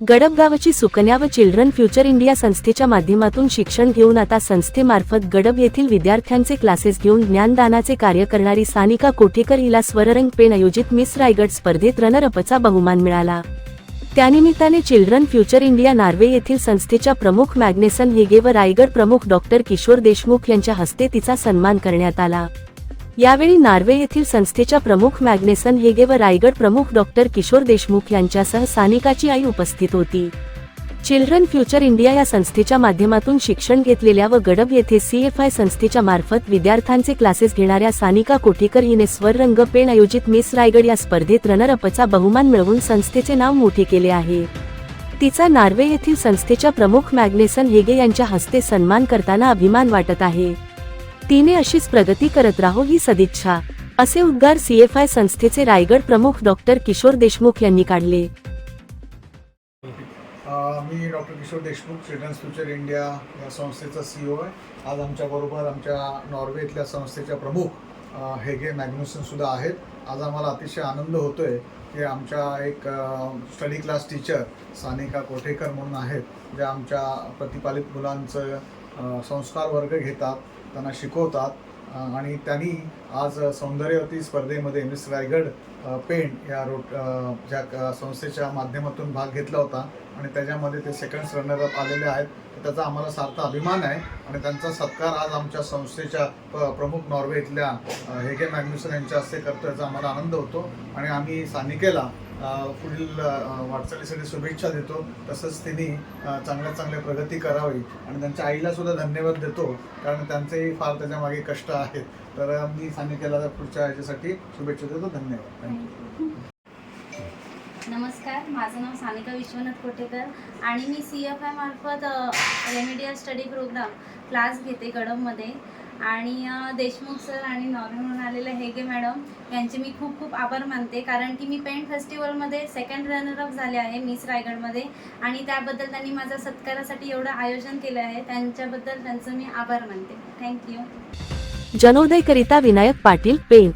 गडबगावची सुकन्या व children future India संस्थेच्या माध्यमातून शिक्षण घेऊन आता संस्थेमार्फत गडब येथील विद्यार्थ्यांचे क्लासेस घेऊन ज्ञानदानाचे कार्य करणारी सानिका कोठेकर हिला स्वररंग पेन आयोजित मिस रायगड स्पर्धेत रनरअपचा बहुमान मिळाला. त्यानिमित्ताने चिल्ड्रन फ्युचर इंडिया नार्वे येथील संस्थेच्या प्रमुख मॅग्नेसन हेगे व रायगड प्रमुख डॉक्टर किशोर देशमुख यांच्या हस्ते तिचा सन्मान करण्यात आला. यावेळी नार्वे येथील संस्थेच्या प्रमुख मॅग्नेसन हेगे व रायगड प्रमुख डॉक्टर किशोर देशमुख यांच्यासह सानिकाची आई उपस्थित होती. चिल्ड्रन फ्युचर इंडिया या संस्थेच्या माध्यमातून शिक्षण घेतलेल्या व गडब येथे सीएफआय संस्थेच्या मार्फत विद्यार्थ्यांचे क्लासेस घेणाऱ्या सानिका कोठेकर हिने स्वररंग पेण आयोजित मिस रायगड या स्पर्धेत रनरअपचा बहुमान मिळवून संस्थेचे नाव मोठे केले आहे. तिचा नार्वे येथील संस्थेच्या प्रमुख मॅग्नेसन हेगे यांच्या हस्ते सन्मान करताना अभिमान वाटत आहे. तिने अशीच प्रगती करत राहो ही सदिच्छा असे उद्गार सीएफआय संस्थेचे रायगड प्रमुख डॉक्टर किशोर देशमुख यांनी काढले. मी doctor Kishor Deshmukh children's future India या संस्थेचा सी ओ आहे. आज आमच्याबरोबर आमच्या नॉर्वे इथल्या संस्थेच्या प्रमुख हेगे मॅग्नुसन आहेत. आज आम्हाला अतिशय आनंद होतो आहे की आमच्या एक study class teacher Sanika Kothekar म्हणून आहेत ज्या आमच्या प्रतिपालित मुलांचं संस्कार वर्ग घेतात. त्यांना शिकवतात. आणि त्यांनी आज सौंदर्यवती स्पर्धेमध्ये मिस रायगड पेंट या रोट ज्या संस्थेच्या माध्यमातून भाग घेतला होता. आणि त्याच्यामध्ये ते सेकंड रनरअप आलेले आहेत. तर त्याचा आम्हाला सार्थ अभिमान आहे. आणि त्यांचा सत्कार आज आमच्या संस्थेच्या प्रमुख नॉर्वे इथल्या हेगे मॅग्न्युसन यांच्या हस्ते करतो याचा आम्हाला आनंद होतो. आणि आम्ही सानिकेला पुढील वाटचालीसाठी शुभेच्छा देतो. तसंच तिने चांगल्या चांगल्या प्रगती करावी. आणि त्यांच्या आईला सुद्धा धन्यवाद देतो. कारण त्यांचेही फार त्याच्यामागे कष्ट आहेत. तर मी सांगितलेला पुढच्या याच्यासाठी शुभेच्छा देतो. धन्यवाद. थँक्यू नमस्कार. माझं नाव सानिका विश्वनाथ कोटेकर आणि मी सी एफ आय मार्फत रेमेडियल स्टडी प्रोग्राम क्लास घेते कडममध्ये आणि देशमुख सर आणि नॉर्वेहून आलेले हेगे मॅडम यांचे मी खूप खूप आभार मानते. कारण की मी पेंट फेस्टिवलमध्ये सेकंड रनरअप झाले आहे मिस रायगडमध्ये. आणि त्याबद्दल त्यांनी माझ्या सत्कारासाठी एवढं आयोजन केलं आहे. त्यांच्याबद्दल त्यांचं मी आभार मानते. थँक्यू जनोदयकरिता विनायक पाटील पेंट